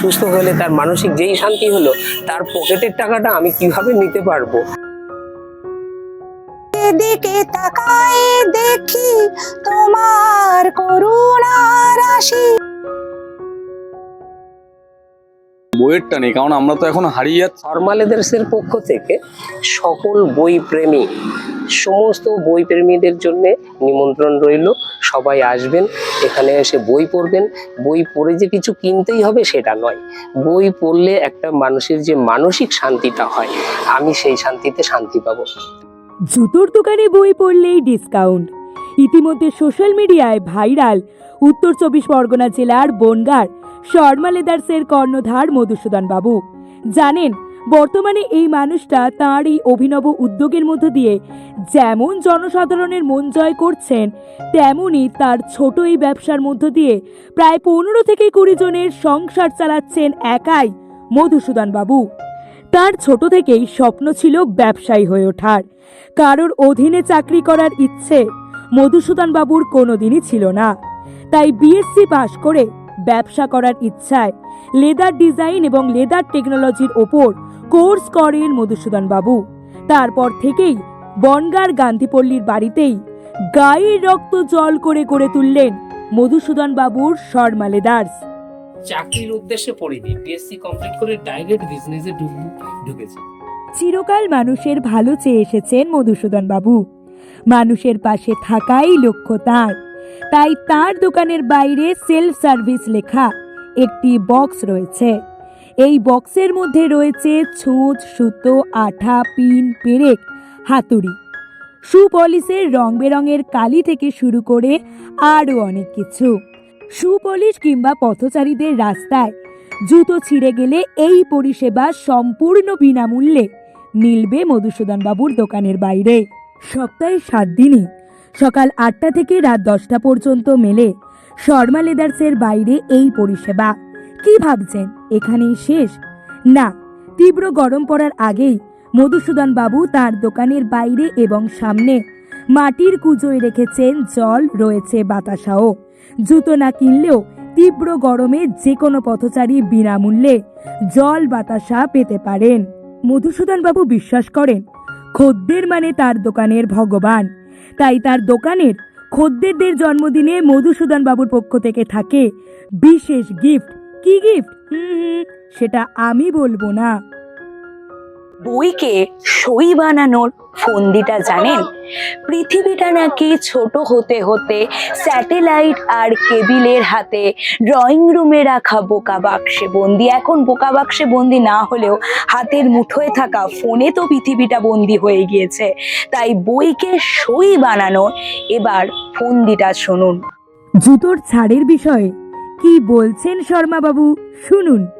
সুস্থ হলে তার মানসিক যেই শান্তি হলো, তার পকেটের টাকাটা আমি কীভাবে নিতে পারব? দেখে তাকায় দেখি তোমার করুণা রাশি। বইয়েরটা নেই কারণ আমরা তো এখন হারিয়ে যাচ্ছি। ফর্মালেদার্সের পক্ষ থেকে সকল বই প্রেমী সমস্ত বই প্রেমীদের জন্য নিমন্ত্রণ রইল। সবাই আসবেন এখানে এসে বই পড়বেন। বই পড়ে যে কিছু কিনতেই হবে সেটা নয়। বই পড়লে একটা মানুষের যে মানসিক শান্তিটা হয় আমি সেই শান্তিতে শান্তি পাবো। জুতোর দোকানে বই পড়লেই ডিসকাউন্ট ইতিমধ্যে সোশ্যাল মিডিয়ায় ভাইরাল উত্তর চব্বিশ পরগনা জেলার বনগার শর্মা লেদার্সের কর্ণধার মধুসূদন বাবু। জানেন, বর্তমানে এই মানুষটা তাঁর এই অভিনব উদ্যোগের মধ্য দিয়ে যেমন জনসাধারণের মন জয় করছেন তেমনি তার ছোট এই ব্যবসার মধ্য দিয়ে প্রায় পনেরো থেকে কুড়ি জনের সংসার চালাচ্ছেন একাই মধুসূদন বাবু। তার ছোট থেকেই স্বপ্ন ছিল ব্যবসায়ী হয়ে ওঠার। কারোর অধীনে চাকরি করার ইচ্ছে মধুসূদন বাবুর কোনোদিনই ছিল না। তাই বিএসসি পাশ করে ব্যবসা করার ইচ্ছায় লেদার ডিজাইন এবং লেদার টেকনোলজির ওপর কোর্স করেন মধুসূদন বাবু। তারপর থেকেই বনগার গান্ধীপল্লীর বাড়িতেই গায়ের রক্ত জল করে করে তুললেন মধুসূদন বাবুর শর্মা লেদার্স। চাকরির উদ্দেশ্যে পড়িনি বিএসসি কমপ্লিট করে ডাইরেক্ট বিজনেসে ঢুকেছি। চিরকাল মানুষের ভালো চেয়ে এসেছেন মধুসূদন বাবু। মানুষের পাশে থাকাই লক্ষ্য তার। তাই তার দোকানের বাইরে সেলফ সার্ভিস লেখা একটি বক্স রয়েছে। এই বক্সের মধ্যে রয়েছে ছুঁচ, সুতো, আঠা, পিন, পেরেক, হাতুড়ি। সুপলিশের রং বেরঙের কালি থেকে শুরু করে আরও অনেক কিছু। সুপলিশ কিংবা পথচারীদের রাস্তায় জুতো ছিঁড়ে গেলে এই পরিষেবা সম্পূর্ণ বিনামূল্যে মিলবে মধুসূদন বাবুর দোকানের বাইরে। সপ্তাহে সাত দিনই সকাল আটটা থেকে রাত দশটা পর্যন্ত মেলে। শর্মা লেদার্সের বাইরে এই পরিষেবা। কি ভাবছেন? এখানেই শেষ? না, তীব্র গরম পড়ার আগেই মধুসূদন বাবু তার দোকানের বাইরে এবং সামনে মাটির কুজোয় রেখেছেন জল, রয়েছে বাতাসাও। জুতো না কিনলেও তীব্র গরমে যে কোনো পথচারী বিনামূল্যে জল, বাতাসা পেতে পারেন। মধুসূদন বাবু বিশ্বাস করেন, খদ্দের মানে তার দোকানের ভগবান। তাই তার দোকানের খদ্দেরদের জন্মদিনে মধুসূদন বাবুর পক্ষ থেকে থাকে বিশেষ গিফট কি গিফট হুম হুম, সেটা আমি বলব না। বইকে সই বানানোর ফন্দিটা জানেন? পৃথিবীটা নাকি ছোট হতে হতে স্যাটেলাইট আর কেবিলের হাতে ড্রয়িং রুমে রাখা বোকা বাক্সে বন্দি। এখন বোকা বাক্সে বন্দি না হলেও হাতের মুঠোয় থাকা ফোনে তো পৃথিবীটা বন্দি হয়ে গিয়েছে। তাই বইকে সই বানানো এবার ফন্দিটা শুনুন। জুতোর ছাড়ের বিষয়ে কি বলছেন শর্মা বাবু? শুনুন।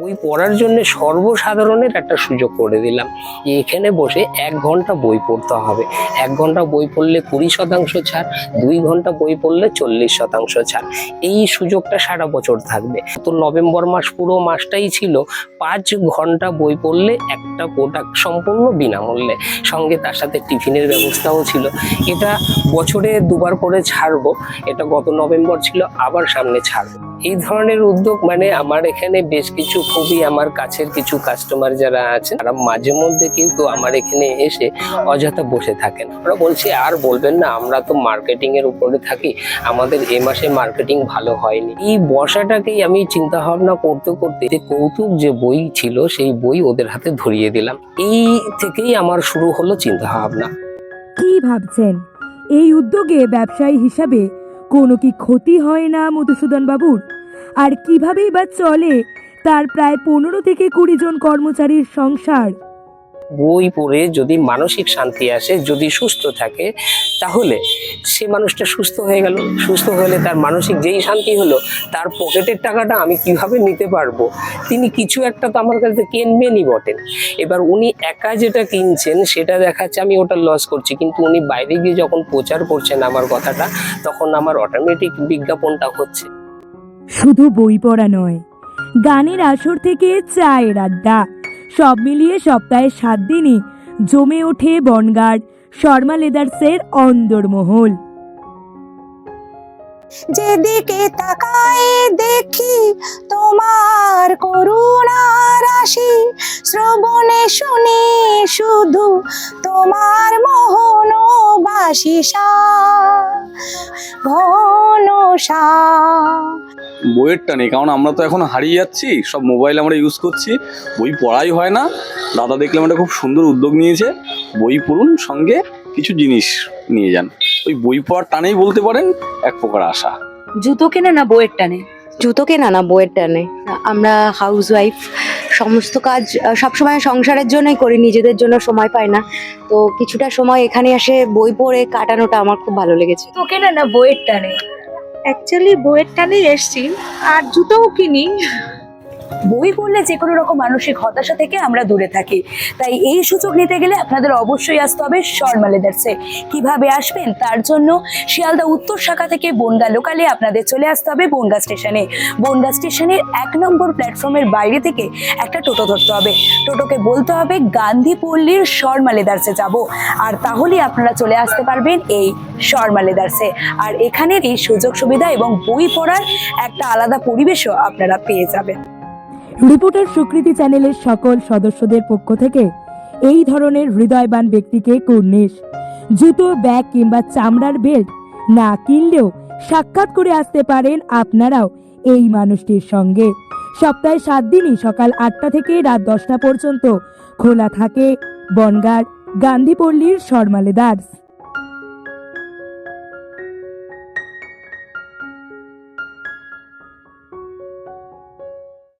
বই পড়ার জন্য সর্বসাধারণের একটা সুযোগ করে দিলাম। এখানে বসে এক ঘণ্টা বই পড়তে হবে। এক ঘণ্টা বই পড়লে কুড়ি শতাংশ ছাড়, দুই ঘণ্টা বই পড়লে চল্লিশ শতাংশ ছাড়। এই সুযোগটা সারা বছর থাকবে। তো নভেম্বর মাস পুরো মাসটাই ছিল, পাঁচ ঘণ্টা বই পড়লে একটা প্রোডাক্ট সম্পূর্ণ বিনামূল্যে। সঙ্গে তার সাথে টিফিনের ব্যবস্থাও ছিল। এটা বছরে দুবার করে ছাড়বো। এটা গত নভেম্বর ছিল, আবার সামনে ছাড়বো। এই ধরনের উদ্যোগ মানে আমার এখানে বেশ কিছু খুবই আমার কাছের কিছু কাস্টমার যারা আছেন, তারা মাঝে মধ্যে কিন্তু আমার এখানে এসে অযথা বসে থাকেন। ওরা বলছে, আর বলবেন না, আমরা তো মার্কেটিং এর উপরে থাকি, আমাদের এ মাসে মার্কেটিং ভালো হয়নি। এই বসাটাকেই আমি চিন্তা ভাবনা করতে করতে যে কৌতুক যে বই ছিল, সেই বই ওদের হাতে ধরিয়ে দিলাম। এই থেকেই আমার শুরু হলো চিন্তা ভাবনা কি ভাবছেন? এই উদ্যোগে ব্যবসায়ী হিসাবে কোনো কি ক্ষতি হয় না মধুসূদন বাবুর? আর কিভাবেই বা চলে তার প্রায় পনেরো থেকে কুড়ি জন কর্মচারীর সংসার? বই পড়ে যদি মানসিক শান্তি আসে, যদি সুস্থ থাকে, তাহলে সে মানুষটা সুস্থ হয়ে গেল। সুস্থ হলে তার মানসিক যেই শান্তি হলো, তার পকেটের টাকাটা আমি কীভাবে নিতে পারব? তিনি কিছু একটা তো আমার কাছে কিনবেনই বটেন। এবার উনি একা যেটা কিনছেন, সেটা দেখাচ্ছে আমি ওটা লস করছি। কিন্তু উনি বাইরে গিয়ে যখন প্রচার করছেন আমার কথাটা, তখন আমার অটোমেটিক বিজ্ঞাপনটা হচ্ছে। শুধু বই পড়া নয়, গানের আসর থেকে চায়ের আড্ডা। সব মিলিয়ে সপ্তাহে সাত দিনই জমে ওঠে বনগার শর্মা লেদার্সের অন্দরমহল। যেদিকে তাকাই দেখি তোমার করুণা রাশি, শ্রবণে শুনি শুধু তোমার মোহন বাসিসা ঘন সা বইয়ের টানে কারণ আমরা তো এখন হারিয়ে যাচ্ছি সব মোবাইল আমরা ইউজ করছি বই পড়াই হয় না। দাদা দেখলাম একটা খুব সুন্দর উদ্যোগ নিয়েছে বই পড়ুন সঙ্গে কিছু জিনিস নিয়ে যান। ওই বই পড়ার টানেই বলতে পারেন এক প্রকার আশা। জুতো কেনে না বইয়ের টানে? জুতো কেনা না বইয়ের টানে। আমরা হাউস ওয়াইফ সমস্ত কাজ সবসময় সংসারের জন্যই করি নিজেদের জন্য সময় পাই না। তো কিছুটা সময় এখানে এসে বই পড়ে কাটানোটা আমার খুব ভালো লেগেছে। জুতো কেনে না বইয়ের টানে? অ্যাকচুয়ালি বইয়ের টানেই এসছি আর জুতোও কিনি। বই পড়লে যে কোনো রকম মানসিক হতাশা থেকে আমরা দূরে থাকি। তাই এই সুযোগ নিতে গেলে আপনাদের অবশ্যই আসতে হবে শর্মা লেদার্সে কীভাবে আসবেন? তার জন্য শিয়ালদা উত্তর শাখা থেকে বনগা লোকালে আপনাদের চলে আসতে হবে বনগা স্টেশনে। বনগা স্টেশনের এক নম্বর প্ল্যাটফর্মের বাইরে থেকে একটা টোটো ধরতে হবে। টোটোকে বলতে হবে, গান্ধী পল্লীর শর্মা লেদার্সে যাব। আর তাহলেই আপনারা চলে আসতে পারবেন এই শর্মা লেদার্সে আর এখানের এই সুযোগ সুবিধা এবং বই পড়ার একটা আলাদা পরিবেশও আপনারা পেয়ে যাবেন। রিপোর্টার সুকৃতি চ্যানেলের সকল সদস্যদের পক্ষ থেকে এই ধরনের হৃদয়বান ব্যক্তিকে কুর্নিশ, জুতো, ব্যাগ কিংবা চামড়ার বেল্ট না কিনলেও সাক্ষাৎ করে আসতে পারেন আপনারাও এই মানুষটির সঙ্গে। সপ্তাহে সাত দিনই সকাল আটটা থেকে রাত দশটা পর্যন্ত খোলা থাকে বনগার গান্ধীপল্লীর শর্মালেদার্স।